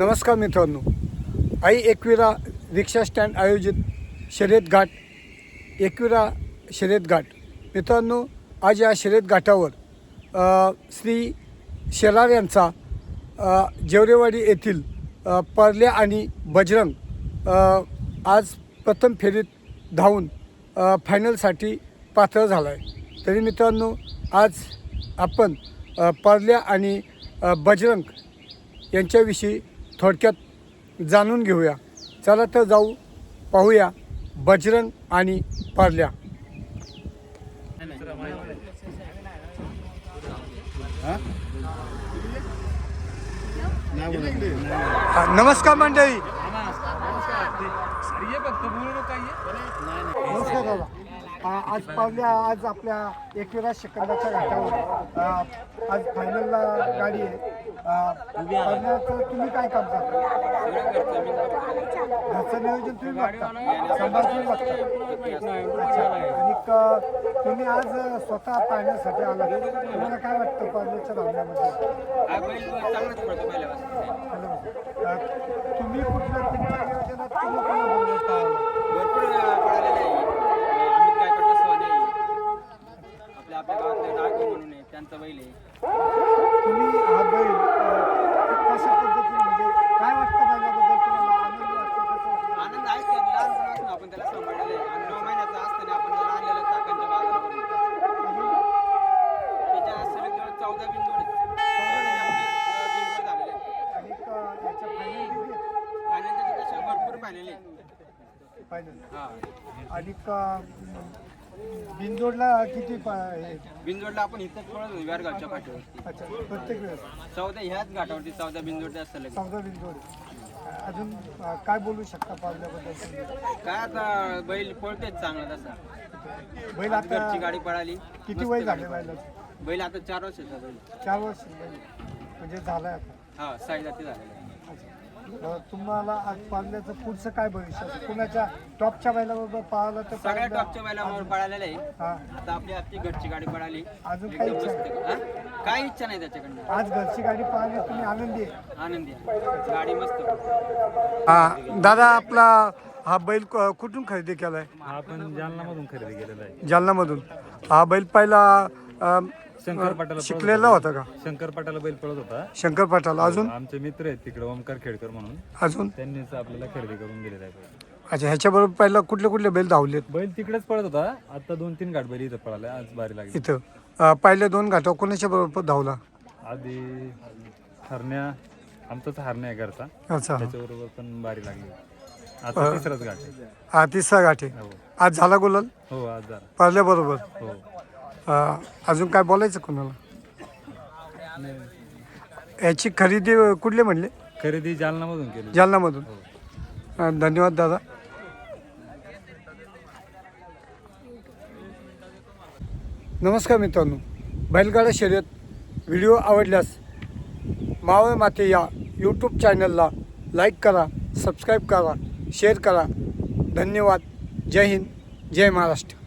नमस्कार मित्रांनो. आई एकविरा रिक्षा स्टँड आयोजित शर्यत घाट एकविरा शर्यत घाट. मित्रांनो आज या शर्यत घाटावर श्री शेलार यांचा जेवरेवाडी येथील परल्या आणि बजरंग आज प्रथम फेरीत धावून फायनलसाठी पात्र झाला आहे तरी मित्रांनो आज आपण परल्या आणि बजरंग यांच्याविषयी थोडक्यात जाणून घेऊया. चला तर जाऊ पाहूया बजरंग आणि पारल्या. नमस्कार मंडळी. नमस्कार दादा आज पावल्या आज आपल्या एकविरा सेकंदाच्या घाटावर आज फायनलला गाडी आहे. आ, तुम्ही काय काम करता? घरचं नियोजन तुम्ही बघता. सांभाळ तुम्ही बघता. अच्छा. आणि क- तुम्ही आज स्वतः पाहण्यासाठी आला तुम्हाला काय वाटतं पाण्याच्या धावण्यामध्ये? हॅलो तुम्ही कुठल्या तुमच्या नियोजनात तुम्ही कोणाबरोबर पाहिलं? भरपूर पळालेले आहे. फायनल हा. आणि बिनजोडला किती पा- हे? बिंदोडला आपण इथंच पळत होतो गावच्या पाठीवरती. अच्छा प्रत्येक वेळेस. चौदा ह्याच घाटावरती चौदा बिंदोड जास्त सलग चौदा बिनजोड. अजून अ, काय बोलू शकता पावल्याबद्दल? काय आता बैल पळतेच चांगला तसा. बैल घरची आता गाडी पळाली. किती वय गाडी झाले. बैलाचं? बैल आता चार वर्षाचा बैल. चार वर्ष बैल म्हणजे झालंय आता. हा साई जाती झालेला अच्छा. तुम्हाला आज पाळल्याचं पुढचं काय भविष्य असेल? कुणाच्या टॉपच्या बैलाबरोबर पाहिलं तर सगळ्या पाहिलं- टॉपच्या बैलावर पळालेले आहे. हा. आता आपली आपली घरची गाडी पळाली. अजून काही एकदम इच्छा मस्त हा? काही इच्छा नाही त्याच्याकडनं? आज घरची गाडी पाहिली तुम्ही आनंदी आहे. आनंदी आहे. गाडी मस्त हा दादा आपला हा बैल क- कुठून खरेदी केलाय? हा आपण जालनामधून खरेदी केलेला आहे. जालनामधून. हा बैल पहिला अम, शंकर पाटाला शिकलेला होता. का? शंकर पाटाला बैल पळत होता. शंकर पाटाल अजून? आमचे मित्र आहेत तिकडे ओमकार खेडकर म्हणून. अजून? त्यांनीच आपल्याला खरेदी करून दिलेला आहे. अच्छा ह्याच्याबरोबर पहिला कुठले कुठले बैल धावलेत? बैल तिकडेच पळत होता. आता दोन तीन गाठ बैल इथं पळाला आज बारी लागली. इथं. अ, पहिल्या दोन घाटावर कोणाच्या बरोबर धावला? आधी हरण्या आमचाच हरण्या आहे घरचा. अच्छा. त्याच्याबरोबर पण बारी लागली. आता तिसराच घाट आहे. हा तिसरा घाट आहे. हो. आज झाला गुलाल? हो आज जरा पारल्याबरोबर हो. अ, अजून काय बोलायचं कोणाला? याची खरेदी कुठले म्हणले? खरेदी जालनामधून केली. जालनामधून. अ, धन्यवाद दादा. नमस्कार मित्रांनो. बैलगाडा शर्यत व्हिडिओ आवडल्यास मावळ माते या यूट्यूब चॅनलला लाईक करा सबस्क्राईब करा शेअर करा. धन्यवाद. जय हिंद. जय महाराष्ट्र.